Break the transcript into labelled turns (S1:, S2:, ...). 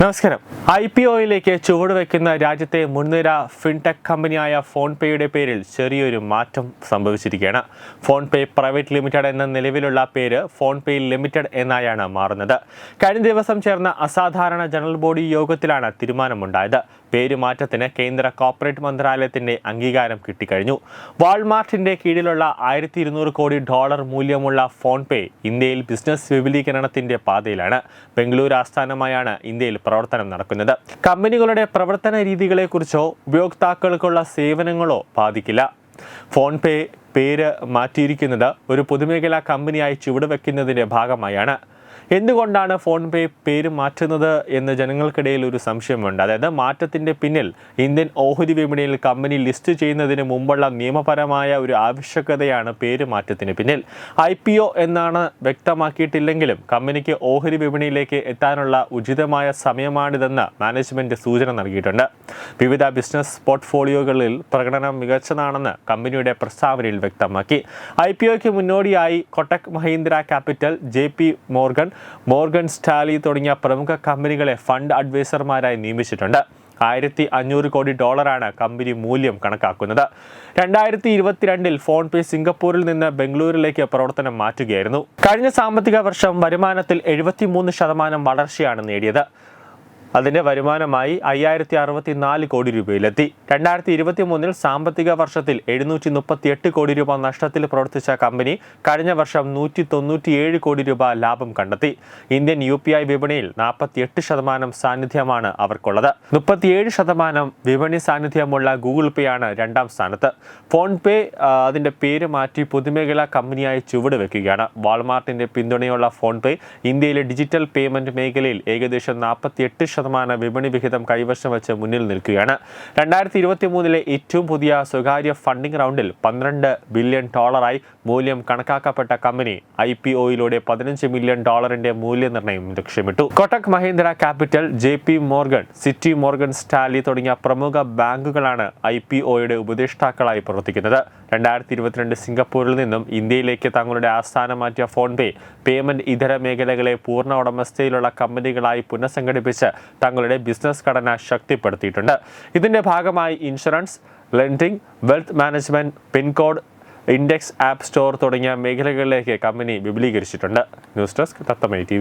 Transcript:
S1: നമസ്കാരം. I P ഒയിലേക്ക് ചുവട് വയ്ക്കുന്ന രാജ്യത്തെ മുൻനിര ഫിൻടെക് കമ്പനിയായ ഫോൺ പേയുടെ പേരിൽ ചെറിയൊരു മാറ്റം സംഭവിച്ചിരിക്കുകയാണ്. ഫോൺ പേ പ്രൈവറ്റ് ലിമിറ്റഡ് എന്ന നിലവിലുള്ള പേര് ഫോൺ പേ ലിമിറ്റഡ് എന്നായാണ് മാറുന്നത്. കഴിഞ്ഞ ദിവസം ചേർന്ന അസാധാരണ ജനറൽ ബോഡി യോഗത്തിലാണ് തീരുമാനമുണ്ടായത്. പേരുമാറ്റത്തിന് കേന്ദ്ര കോർപ്പറേറ്റ് മന്ത്രാലയത്തിന്റെ അംഗീകാരം കിട്ടിക്കഴിഞ്ഞു. വാൾമാർട്ടിന്റെ കീഴിലുള്ള ആയിരത്തി ഇരുന്നൂറ് കോടി ഡോളർ മൂല്യമുള്ള ഫോൺ പേ ഇന്ത്യയിൽ ബിസിനസ് വിപുലീകരണത്തിന്റെ പാതയിലാണ്. ബംഗളൂരു ആസ്ഥാനമായാണ് ഇന്ത്യയിൽ പ്രവർത്തനം നടക്കുന്നത്. കമ്പനികളുടെ പ്രവർത്തന രീതികളെക്കുറിച്ചോ ഉപയോക്താക്കൾക്കുള്ള സേവനങ്ങളോ ബാധിക്കില്ല. ഫോൺ പേ പേര് മാറ്റിയിരിക്കുന്നത് ഒരു പൊതുമേഖലാ കമ്പനിയായി ചുവടുവെക്കുന്നതിന്റെ ഭാഗമായാണ്. എന്തുകൊണ്ടാണ് ഫോൺ പേ പേര് മാറ്റുന്നത് എന്ന് ജനങ്ങൾക്കിടയിൽ ഒരു സംശയമുണ്ട്. അതായത് മാറ്റത്തിന്റെ പിന്നിൽ ഇന്ത്യൻ ഓഹരി വിപണിയിൽ കമ്പനി ലിസ്റ്റ് ചെയ്യുന്നതിന് മുമ്പുള്ള നിയമപരമായ ഒരു ആവശ്യകതയാണ് പേര് മാറ്റത്തിന് പിന്നിൽ. ഐ പി ഒ എന്നാണ് വ്യക്തമാക്കിയിട്ടില്ലെങ്കിലും കമ്പനിക്ക് ഓഹരി വിപണിയിലേക്ക് എത്താനുള്ള ഉചിതമായ സമയമാണിതെന്ന് മാനേജ്മെന്റ് സൂചന നൽകിയിട്ടുണ്ട്. വിവിധ ബിസിനസ് പോർട്ട്ഫോളിയോകളിൽ പ്രകടനം മികച്ചതാണെന്ന് കമ്പനിയുടെ പ്രസ്താവനയിൽ വ്യക്തമാക്കി. ഐ പി ഒക്ക് മുന്നോടിയായി Kotak Mahindra Capital J P Morgan Morgan Stanley തുടങ്ങിയ പ്രമുഖ കമ്പനികളെ ഫണ്ട് അഡ്വൈസർമാരായി നിയമിച്ചിട്ടുണ്ട്. ആയിരത്തി അഞ്ഞൂറ് കോടി ഡോളറാണ് കമ്പനി മൂല്യം കണക്കാക്കുന്നത്. രണ്ടായിരത്തി ഇരുപത്തിരണ്ടിൽ ഫോൺ പേ സിംഗപ്പൂരിൽ നിന്ന് ബംഗളൂരിലേക്ക് പ്രവർത്തനം മാറ്റുകയായിരുന്നു. കഴിഞ്ഞ സാമ്പത്തിക വർഷം വരുമാനത്തിൽ എഴുപത്തിമൂന്ന് ശതമാനം വളർച്ചയാണ് നേടിയത്. അതിന്റെ വരുമാനമായി അയ്യായിരത്തി അറുപത്തി നാല് കോടി രൂപയിലെത്തി. രണ്ടായിരത്തി ഇരുപത്തി മൂന്നിൽ സാമ്പത്തിക വർഷത്തിൽ എഴുന്നൂറ്റി മുപ്പത്തി എട്ട് കോടി രൂപ നഷ്ടത്തിൽ പ്രവർത്തിച്ച കമ്പനി കഴിഞ്ഞ വർഷം നൂറ്റി തൊണ്ണൂറ്റിയേഴ് കോടി രൂപ ലാഭം കണ്ടെത്തി. ഇന്ത്യൻ യു പി ഐ വിപണിയിൽ നാൽപ്പത്തി എട്ട് ശതമാനം സാന്നിധ്യമാണ് അവർക്കുള്ളത്. മുപ്പത്തിയേഴ് ശതമാനം വിപണി സാന്നിധ്യമുള്ള ഗൂഗിൾ പേ ആണ് രണ്ടാം സ്ഥാനത്ത്. ഫോൺ പേ അതിന്റെ പേര് മാറ്റി പൊതുമേഖലാ കമ്പനിയായി ചുവട് വെക്കുകയാണ്. വാൾമാർട്ടിന്റെ പിന്തുണയുള്ള ഫോൺ പേ ഇന്ത്യയിലെ ഡിജിറ്റൽ പേയ്മെന്റ് മേഖലയിൽ ഏകദേശം നാൽപ്പത്തിയെട്ട് ശതമാനം വിപണി വിഹിതം കൈവശം വെച്ച് മുന്നിൽ നിൽക്കുകയാണ്. രണ്ടായിരത്തി ഇരുപത്തി മൂന്നിലെ ഏറ്റവും പുതിയ സ്വകാര്യ ഫണ്ടിംഗ് റൗണ്ടിൽ പന്ത്രണ്ട് ബില്യൺ ഡോളറായി മൂല്യം കണക്കാക്കപ്പെട്ട കമ്പനി ഐ പി ഒയിലൂടെ പതിനഞ്ച് മില്യൺ ഡോളറിന്റെ മൂല്യനിർണയം ലക്ഷ്യമിട്ടു. Kotak Mahindra Capital J P Morgan Citi Morgan Stanley തുടങ്ങിയ പ്രമുഖ ബാങ്കുകളാണ് ഐ പി ഒയുടെ ഉപദേഷ്ടാക്കളായി പ്രവർത്തിക്കുന്നത്. രണ്ടായിരത്തി ഇരുപത്തിരണ്ട് സിംഗപ്പൂരിൽ നിന്നും ഇന്ത്യയിലേക്ക് തങ്ങളുടെ ആസ്ഥാനം മാറ്റിയ ഫോൺ പേ പേയ്മെന്റ് ഇതര മേഖലകളെ പൂർണ ഉടമസ്ഥയിലുള്ള കമ്പനികളായി പുനഃസംഘടിപ്പിച്ച് തങ്ങളുടെ ബിസിനസ് ഘടന ശക്തിപ്പെടുത്തിയിട്ടുണ്ട്. ഇതിന്റെ ഭാഗമായി insurance lending wealth management pincode index app store തുടങ്ങിയ മേഖലകളിലേക്ക് കമ്പനി വിപുലീകരിച്ചിട്ടുണ്ട്. ന്യൂസ് ഡെസ്ക് തത്തമൈ ടി